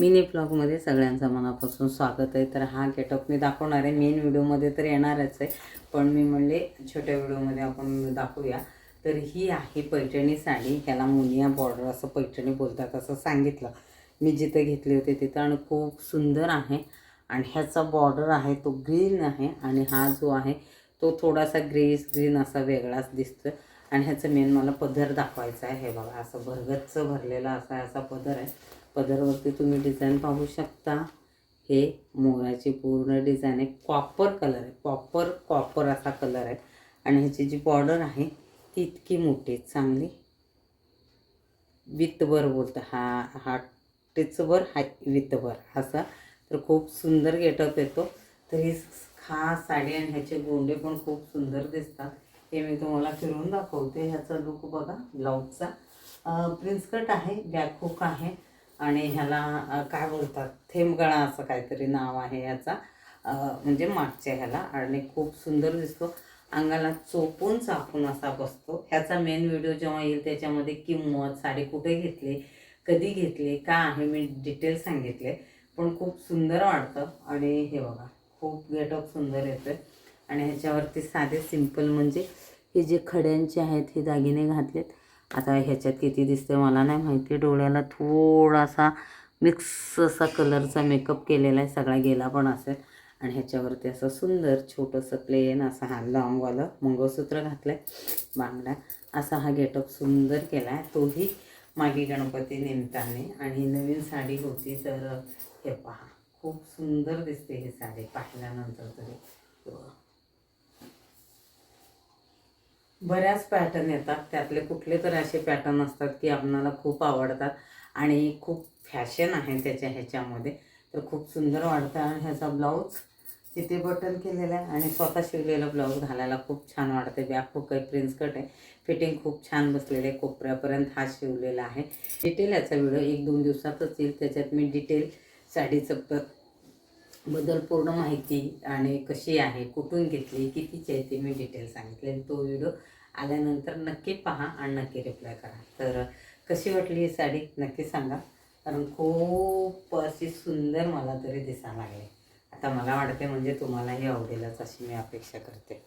Mini ब्लॉगमध्ये सगळ्यांचं मनापासून स्वागत आहे. तर हा गेटअप मी दाखवणार आहे. मेन व्हिडिओमध्ये तर येणारच आहे. पण मी म्हणले छोट्या व्हिडिओमध्ये आपण दाखवूया. तर ही आहे पैठणी साडी. ह्याला मुनिया बॉर्डर असं पैठणी बोलतात असं सांगितलं. मी जिथे घेतली होती तिथं आणि खूप सुंदर आहे. आणि ह्याचा बॉर्डर आहे तो ग्रीन आहे आणि हा जो आहे तो थोडासा ग्रेस ग्रीन असा वेगळाच दिसतो आणि ह्याचं मेन मला पदर दाखवायचा आहे. हे बघा असं भरगच्च भरलेला असा असा पदर आहे. पदरवरती तुम्ही डिझाईन पाहू शकता. हे मोराची पूर्ण डिझाईन आहे. कॉपर कलर आहे. कॉपर कॉपर असा कलर आहे. आणि ह्याची जी बॉर्डर आहे ती इतकी मोठी चांगली. वित्तभर बोलतं. हा हा टिचभर हा वित्तभर असा. तर खूप सुंदर गेटअप येतो. तर ही खास साडी आणि ह्याचे गोंडे पण खूप सुंदर दिसतात. हे मी तुम्हाला फिरून दाखवते. ह्याचा लुक बघा ब्लाऊजचा प्रिन्स कट आहे बॅक हुक आहे. आणि ह्याला काय बोलतात? थेंबगळा असं काहीतरी नाव आहे याचा. म्हणजे मागच्या ह्याला. आणि खूप सुंदर दिसतो. अंगाला चोपून चापून असा बसतो. ह्याचा मेन व्हिडिओ जेव्हा येईल त्याच्यामध्ये किंमत साडी कुठे घेतली कधी घेतली का आहे मी डिटेल सांगितले. पण खूप सुंदर वाटतं. आणि हे बघा खूप गेटअप सुंदर येतं आणि ह्याच्यावरती साधे सिंपल म्हणजे हे जे खड्यांचे आहेत हे दागिने घातलेत आता ह्याच्यात किती दिसते मला नाही माहिती. डोळ्याला थोडासा मिक्स असा कलरचा मेकअप केलेला आहे. सगळा गेला पण असेल. आणि ह्याच्यावरती असं सुंदर छोटंसं प्लेन असा हा लॉंगवालं मंगळसूत्र घातलं आहे बांगडा असा हा गेटअप सुंदर केला आहे तोही मागे गणपती निमित्ताने आणि नवीन साडी होती तर हे पहा. खूप सुंदर दिसते ही साडी. पाहिल्यानंतर तरी. बऱ्याच पॅटर्न येतात. त्यातले कुठले तर असे पॅटर्न असतात की आपणाला खूप आवडतात आणि खूप फॅशन आहे त्याच्या ह्याच्यामध्ये. तर खूप सुंदर वाटतं आणि ह्याचा ब्लाऊज तिथे बटन केलेला आहे आणि स्वतः शिवलेला ब्लाऊज घालायला खूप छान वाटते बॅक खूप आहे प्रिन्स कट आहे. फिटिंग खूप छान बसलेलं आहे. कोपऱ्यापर्यंत हा शिवलेला आहे. डिटेल याचा व्हिडिओ एक दोन दिवसातच येईल. त्याच्यात मी डिटेल साडीचं बद्दल पूर्ण माहिती आणि कशी आहे कुठून घेतली कितीची आहे ते मी डिटेल सांगितले आणि तो व्हिडिओ आल्यानंतर नक्की पहा आणि नक्की रिप्लाय करा. तर कशी वाटली ही साडी? नक्की सांगा. कारण खूप अशी सुंदर मला तरी दिसायला लागली. आता मला वाटते म्हणजे तुम्हालाही आवडेलच अशी मी अपेक्षा करते.